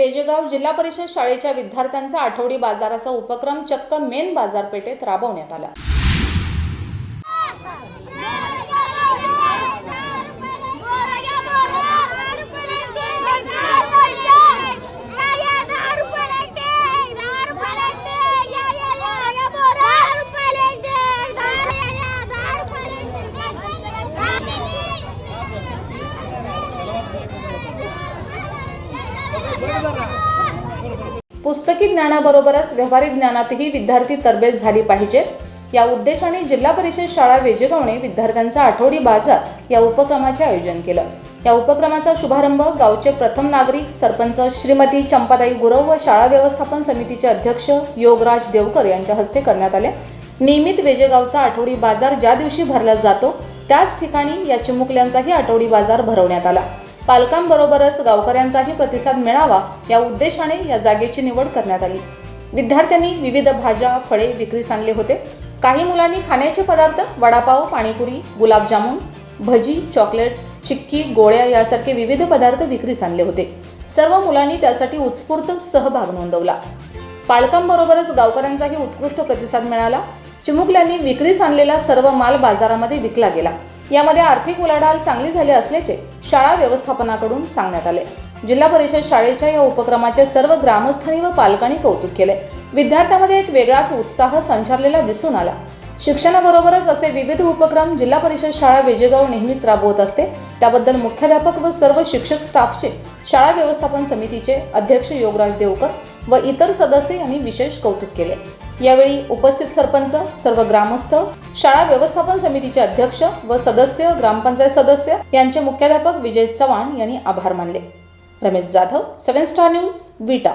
वेजेगाव जिल्हा परिषद शाळेच्या विद्यार्थ्यांचा आठवडी बाजाराचा उपक्रम चक्क मेन बाजारपेठेत राबवण्यात आला. पुस्तकी ज्ञानाबरोबरच व्यवहारिक ज्ञानातही विद्यार्थी तरबेज झाली पाहिजेत या उद्देशाने जिल्हा परिषद शाळा वेजेगावने विद्यार्थ्यांचा आठवडी बाजार या उपक्रमाचे आयोजन केलं. या उपक्रमाचा शुभारंभ गावचे प्रथम नागरिक सरपंच श्रीमती चंपाताई गुरव व शाळा व्यवस्थापन समितीचे अध्यक्ष योगराज देवकर यांच्या हस्ते करण्यात आले. नियमित वेजेगावचा आठवडी बाजार ज्या दिवशी भरला जातो त्याच ठिकाणी या चिमुकल्यांचाही आठवडी बाजार भरवण्यात आला. पालकांबरोबरच गावकऱ्यांचाही प्रतिसाद मिळावा या उद्देशाने या जागेची निवड करण्यात आली. विद्यार्थ्यांनी विविध भाज्या फळे विक्रीस आणले होते. काही मुलांनी खाण्याचे पदार्थ वडापाव पाणीपुरी गुलाबजामुन भजी चॉकलेट्स चिक्की गोळ्या यासारखे विविध पदार्थ विक्रीस आणले होते. सर्व मुलांनी त्यासाठी उत्स्फूर्त सहभाग नोंदवला. पालकांबरोबरच गावकऱ्यांचाही उत्कृष्ट प्रतिसाद मिळाला. चिमुकल्यांनी विक्रीस आणलेला सर्व माल बाजारामध्ये विकला गेला. यामध्ये आर्थिक उलाढाल चांगली झाली असल्याचे शाळा व्यवस्थापनाकडून सांगण्यात आले. जिल्हा परिषद शाळेच्या या उपक्रमाचे सर्व ग्रामस्थांनी व पालकांनी कौतुक केले. विद्यार्थ्यांमध्ये एक वेगळाच उत्साह संचारलेला दिसून आला. शिक्षणाबरोबरच असे विविध उपक्रम जिल्हा परिषद शाळा वेजेगाव नेहमीच राबवत असते. त्याबद्दल मुख्याध्यापक व सर्व शिक्षक स्टाफचे शाळा व्यवस्थापन समितीचे अध्यक्ष योगराज देवकर व इतर सदस्य यांनी विशेष कौतुक केले. यावेळी उपस्थित सरपंच सर्व ग्रामस्थ शाळा व्यवस्थापन समितीचे अध्यक्ष व सदस्य ग्रामपंचायत सदस्य यांचे मुख्याध्यापक विजय चव्हाण यांनी आभार मानले. Ramesh Jadhav seven star news Vita.